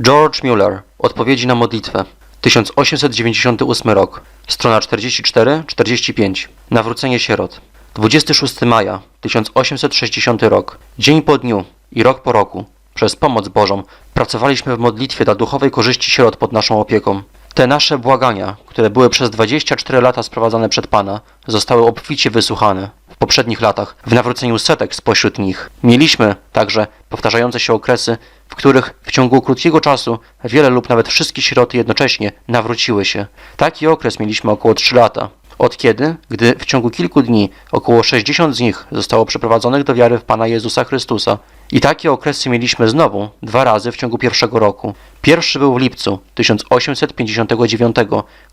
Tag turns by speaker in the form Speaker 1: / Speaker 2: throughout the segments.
Speaker 1: George Mueller. Odpowiedzi na modlitwę. 1898 rok. Strona 44-45. Nawrócenie sierot. 26 maja 1860 rok. Dzień po dniu i rok po roku. Przez pomoc Bożą pracowaliśmy w modlitwie dla duchowej korzyści sierot pod naszą opieką. Te nasze błagania, które były przez 24 lata sprowadzane przed Pana, zostały obficie wysłuchane. Poprzednich latach, w nawróceniu setek spośród nich, mieliśmy także powtarzające się okresy, w których w ciągu krótkiego czasu wiele lub nawet wszystkie sieroty jednocześnie nawróciły się. Taki okres mieliśmy około 3 lata. Od kiedy? Gdy w ciągu kilku dni około 60 z nich zostało przeprowadzonych do wiary w Pana Jezusa Chrystusa. I takie okresy mieliśmy znowu dwa razy w ciągu pierwszego roku. Pierwszy był w lipcu 1859,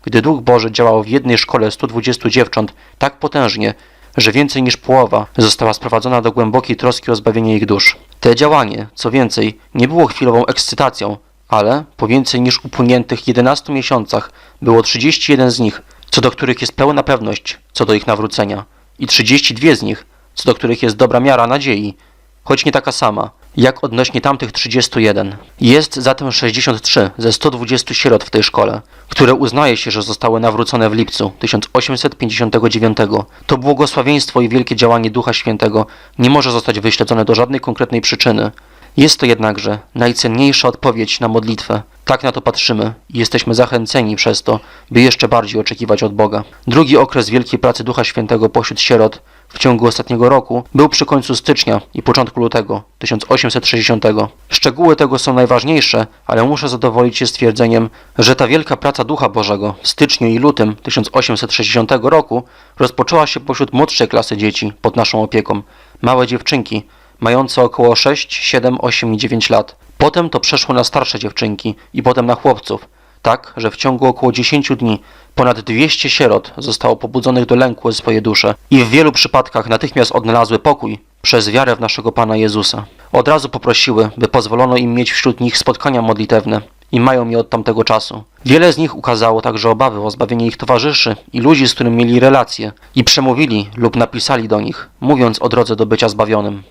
Speaker 1: gdy Duch Boży działał w jednej szkole 120 dziewcząt tak potężnie, że więcej niż połowa została sprowadzona do głębokiej troski o zbawienie ich dusz. Te działanie, co więcej, nie było chwilową ekscytacją, ale po więcej niż upłyniętych 11 miesiącach było 31 z nich, co do których jest pełna pewność co do ich nawrócenia, i 32 z nich, co do których jest dobra miara nadziei, choć nie taka sama, jak odnośnie tamtych 31. Jest zatem 63 ze 120 sierot w tej szkole, które uznaje się, że zostały nawrócone w lipcu 1859. To błogosławieństwo i wielkie działanie Ducha Świętego nie może zostać wyśledzone do żadnej konkretnej przyczyny. Jest to jednakże najcenniejsza odpowiedź na modlitwę. Tak na to patrzymy i jesteśmy zachęceni przez to, by jeszcze bardziej oczekiwać od Boga. Drugi okres wielkiej pracy Ducha Świętego pośród sierot w ciągu ostatniego roku był przy końcu stycznia i początku lutego 1860. Szczegóły tego są najważniejsze, ale muszę zadowolić się stwierdzeniem, że ta wielka praca Ducha Bożego w styczniu i lutym 1860 roku rozpoczęła się pośród młodszej klasy dzieci pod naszą opieką. Małe dziewczynki, mające około 6, 7, 8 i 9 lat. Potem to przeszło na starsze dziewczynki i potem na chłopców. Tak, że w ciągu około 10 dni ponad 200 sierot zostało pobudzonych do lęku o swoje dusze i w wielu przypadkach natychmiast odnalazły pokój przez wiarę w naszego Pana Jezusa. Od razu poprosiły, by pozwolono im mieć wśród nich spotkania modlitewne i mają je od tamtego czasu. Wiele z nich ukazało także obawy o zbawienie ich towarzyszy i ludzi, z którymi mieli relacje i przemówili lub napisali do nich, mówiąc o drodze do bycia zbawionym.